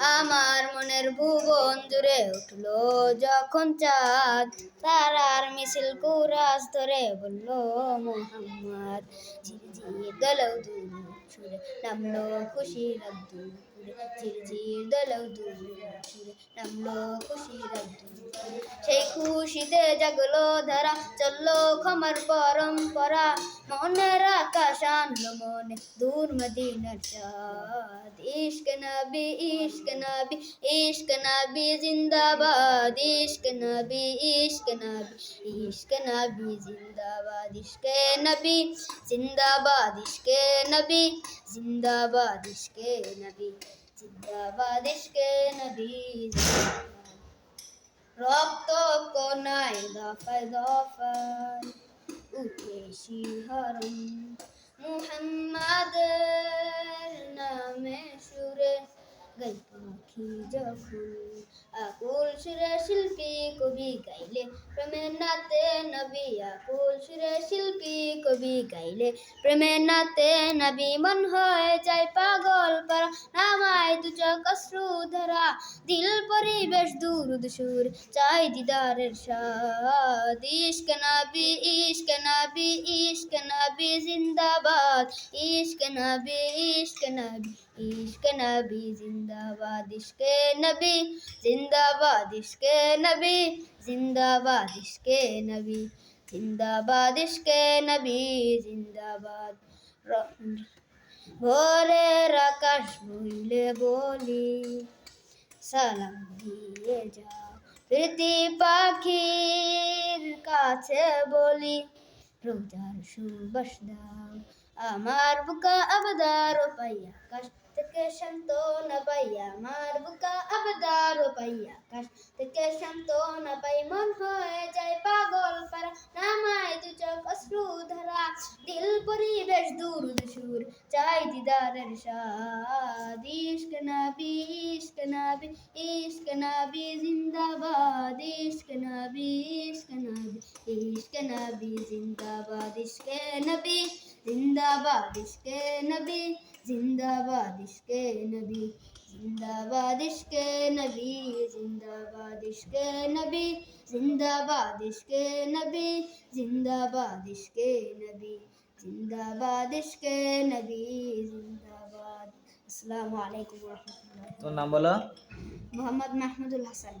আমার মনের ভুবন জুড়ে উঠল যখন চাঁদ। তারার মিছিল কুরাস ধরে বলল, মোহাম্মদ ঝিরঝির দলৌ দূর ছুড়ে নামলো খুশির আব্দুল ঝিরঝির দলৌ দূর ছুড়ে নামলো খুশির আব্দুল সেই খুশিতে জাগলো ধারা, চলল ক্ষমার পরম্পরা। মনের আকাশ আনলো মনে, দূর মদিনার চাঁদ। ইশক নবী ইশক নবী ইশক নবী জিন্দাবাদ। ইশক নবী ইশক নবী ইশক নবী জিন্দাবাদ। ইশকে নবী জিন্দাবাদ, ইশকে নবী জিন্দাবাদ। ইশকে নবী জিন্দাবাদ, ইশকে নবী রক্ত Nai, da Fai, da Fai, o se rarum. পাখি যখন আকুল সুরে শিল্পী কবি গাইলে, প্রেমের নাতে নবী আকুল সুরে শিল্পী কবি গাইলে, প্রেমের নাতে নবী মন হয়ে যায় পাগল পারা নামায় দু চোখ অশ্রু ধরা, দিল পরিবেশ দুরুদ সুর চাই দিদারের সাদ ইশক নবী ইশক নবী ইশক নবী জিন্দাবাদ, ইশক নবী ইশক নবী, ইশক জিন্দাবাদ। ইশকে নবী, জিন্দাবাদ ইশকে নবী, জিন্দাবাদ ইশকে নবী, জিন্দাবাদ ইশকে নবী, জিন্দাবাদ। র- ভোরের আকাশ বইলে বলি, সালাম দিয়ে যাও প্রীতি পাখির কাছে বলি, রোজার সুবাস দাও আমার বুকা আবদার পাইয়া আকাশ থেকে শান্ত না পাইয়া। আমার বুকা আবদার পাইয়া আকাশ থেকে শান্ত না পাই। মন হয়ে যায় পাগল পারা নামায় দু চোখ অশ্রু ধারা। দিল পরিবেশ দূর সুর চাই দিদারের সাদ ইশক নবী ইশক নবী ইশক নবী জিন্দাবাদ। ইশক নবী ইশক নবী ইশক নবী জিন্দাবাদ ইশকে নবী জিন্দাবাদ ইশকে নবী জিন্দাবাদ ইশকে নবী জিন্দাবাদ ইশকে নবী জিন্দাবাদ ইশকে নবী জিন্দাবাদ ইশকে নবী জিন্দাবাদ ইশকে নবী জিন্দাবাদ ইশকে নবী জিন্দাবাদ আসসালামু আলাইকুম রহমতুল্লাহ তোর নাম বলো মোহাম্মদ মাহমুদুল হাসান